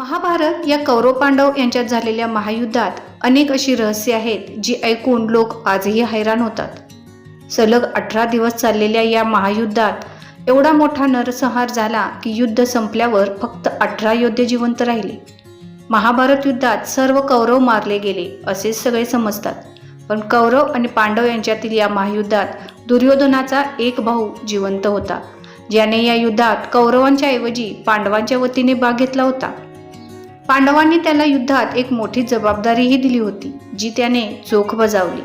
महाभारत या कौरव पांडव यांच्यात झालेल्या महायुद्धात अनेक अशी रहस्य आहेत जी ऐकून लोक आजही हैराण होतात. सलग अठरा दिवस चाललेल्या या महायुद्धात एवढा मोठा नरसंहार झाला की युद्ध संपल्यावर फक्त अठरा योद्धे जिवंत राहिले. महाभारत युद्धात सर्व कौरव मारले गेले असे सगळे समजतात. पण कौरव आणि पांडव यांच्यातील या महायुद्धात दुर्योधनाचा एक भाऊ जिवंत होता ज्याने या युद्धात कौरवांच्या ऐवजी पांडवांच्या वतीने भाग घेतला होता. पांडवांनी त्याला युद्धात एक मोठी जबाबदारीही दिली होती जी त्याने चोख बजावली.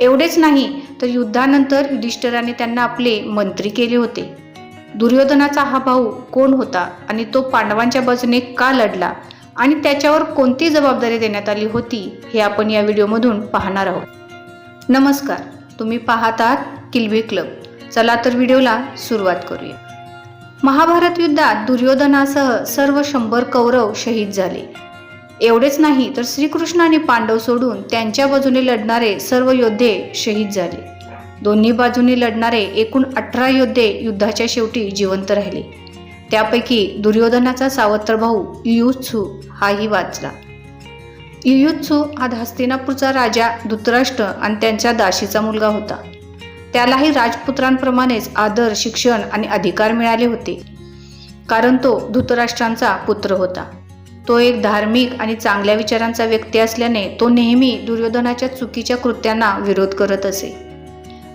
एवढेच नाही तर युद्धानंतर युधिष्ठिराने त्यांना आपले मंत्री केले होते. दुर्योधनाचा हा भाऊ कोण होता आणि तो पांडवांच्या बाजूने का लढला आणि त्याच्यावर कोणती जबाबदारी देण्यात आली होती हे आपण या व्हिडिओमधून पाहणार आहोत. नमस्कार तुम्ही पाहतात आहात किल्बी क्लब. चला तर व्हिडिओला सुरुवात करूया. महाभारत युद्धात दुर्योधनासह सर्व शंभर कौरव शहीद झाले. एवढेच नाही तर श्रीकृष्ण आणि पांडव सोडून त्यांच्या बाजूने लढणारे सर्व योद्धे शहीद झाले. दोन्ही बाजूने लढणारे एकूण अठरा योद्धे युद्धाच्या शेवटी जिवंत राहिले. त्यापैकी दुर्योधनाचा सावत्र भाऊ युयुत्सू हाही वाचला. युयुत्सू हा हस्तिनापूरचा राजा धृतराष्ट्र आणि त्यांच्या दाशीचा मुलगा होता. त्यालाही राजपुत्रांप्रमाणेच आदर शिक्षण आणि अधिकार मिळाले होते. कारण तो धृतराष्ट्रांचा पुत्र होता. तो एक धार्मिक आणि चांगल्या विचारांचा व्यक्ती असल्याने तो नेहमी दुर्योधनाच्या चुकीच्या कृत्यांना विरोध करत असे.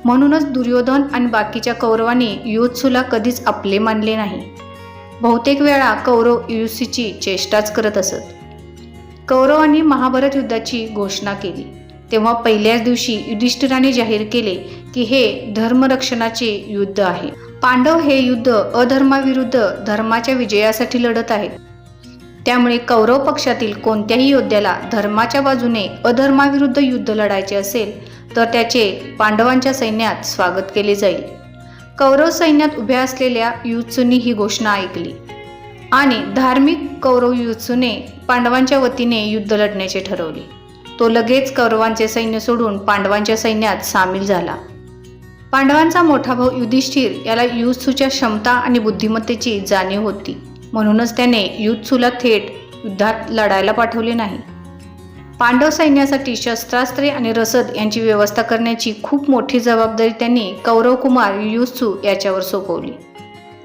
म्हणूनच दुर्योधन आणि बाकीच्या कौरवांनी युत्सूला कधीच आपले मानले नाही. बहुतेक वेळा कौरव युसीची चेष्टाच करत असत. कौरवांनी महाभारत युद्धाची घोषणा केली. तेव्हा पहिल्याच दिवशी युधिष्ठिराने जाहीर केले की हे धर्मरक्षणाचे युद्ध आहे. पांडव हे युद्ध अधर्माविरुद्ध धर्माच्या विजयासाठी लढत आहेत. त्यामुळे कौरव पक्षातील कोणत्याही योद्ध्याला धर्माच्या बाजूने अधर्माविरुद्ध युद्ध लढायचे असेल तर त्याचे पांडवांच्या सैन्यात स्वागत केले जाईल. कौरव सैन्यात उभ्या असलेल्या युत्सूंनी ही घोषणा ऐकली आणि धार्मिक कौरव युत्सूने पांडवांच्या वतीने युद्ध लढण्याचे ठरवले. तो लगेच कौरवांचे सैन्य सोडून पांडवांच्या सैन्यात सामील झाला. पांडवांचा मोठा भाऊ युधिष्ठिर याला युत्सूच्या क्षमता आणि बुद्धिमत्तेची जाणीव होती. म्हणूनच त्याने युत्सूला थेट युद्धात लढायला पाठवले नाही. पांडव सैन्यासाठी शस्त्रास्त्रे आणि रसद यांची व्यवस्था करण्याची खूप मोठी जबाबदारी त्यांनी कौरव कुमार युत्सू याच्यावर सोपवली.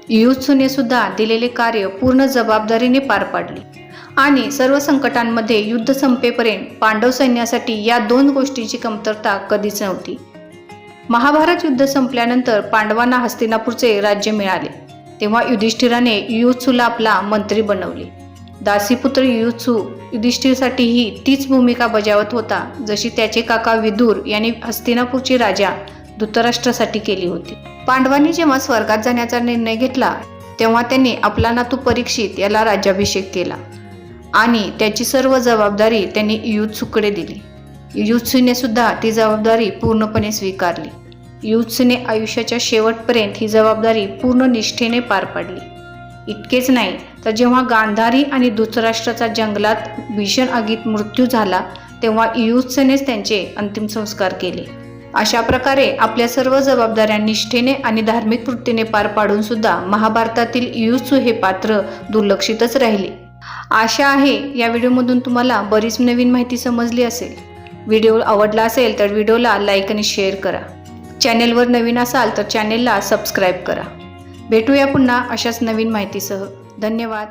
युत्सूने सुद्धा दिलेले कार्य पूर्ण जबाबदारीने पार पाडले. आणि सर्व संकटांमध्ये युद्ध संपेपर्यंत पांडव सैन्यासाठी या दोन गोष्टींची कमतरता कधीच नव्हती. महाभारत युद्ध संपल्यानंतर पांडवांना हस्तिनापूरचे राज्य मिळाले. तेव्हा युधिष्ठिराने युयुत्सूला आपला मंत्री बनवले. दासीपुत्र युयुत्सू युधिष्ठिरसाठीही तीच भूमिका बजावत होता जशी त्याचे काका विदूर यांनी हस्तिनापूरची राजा धृतराष्ट्रासाठी केली होती. पांडवांनी जेव्हा स्वर्गात जाण्याचा निर्णय घेतला तेव्हा त्यांनी आपला नातू परीक्षित याला राज्याभिषेक केला. आणि त्याची सर्व जबाबदारी त्यांनी युत्सूकडे दिली. युत्सूने सुद्धा ती जबाबदारी पूर्णपणे स्वीकारली. युत्सूने आयुष्याच्या शेवटपर्यंत ही जबाबदारी पूर्ण निष्ठेने पार पाडली. इतकेच नाही तर जेव्हा गांधारी आणि धृतराष्ट्राचा जंगलात भीषण आगीत मृत्यू झाला तेव्हा युत्सनेच त्यांचे अंतिम संस्कार केले. अशा प्रकारे आपल्या सर्व जबाबदाऱ्या निष्ठेने आणि धार्मिक वृत्तीने पार पाडून सुद्धा महाभारतातील युत्सू हे पात्र दुर्लक्षितच राहिले. आशा आहे या व्हिडिओमधून तुम्हाला बरीच नवीन माहिती समजली असेल. व्हिडिओ आवडला असेल तर व्हिडिओला लाईक आणि शेअर करा. चॅनेलवर नवीन असाल तर चॅनेलला सबस्क्राईब करा. भेटूया पुन्हा अशाच नवीन माहितीसह. धन्यवाद.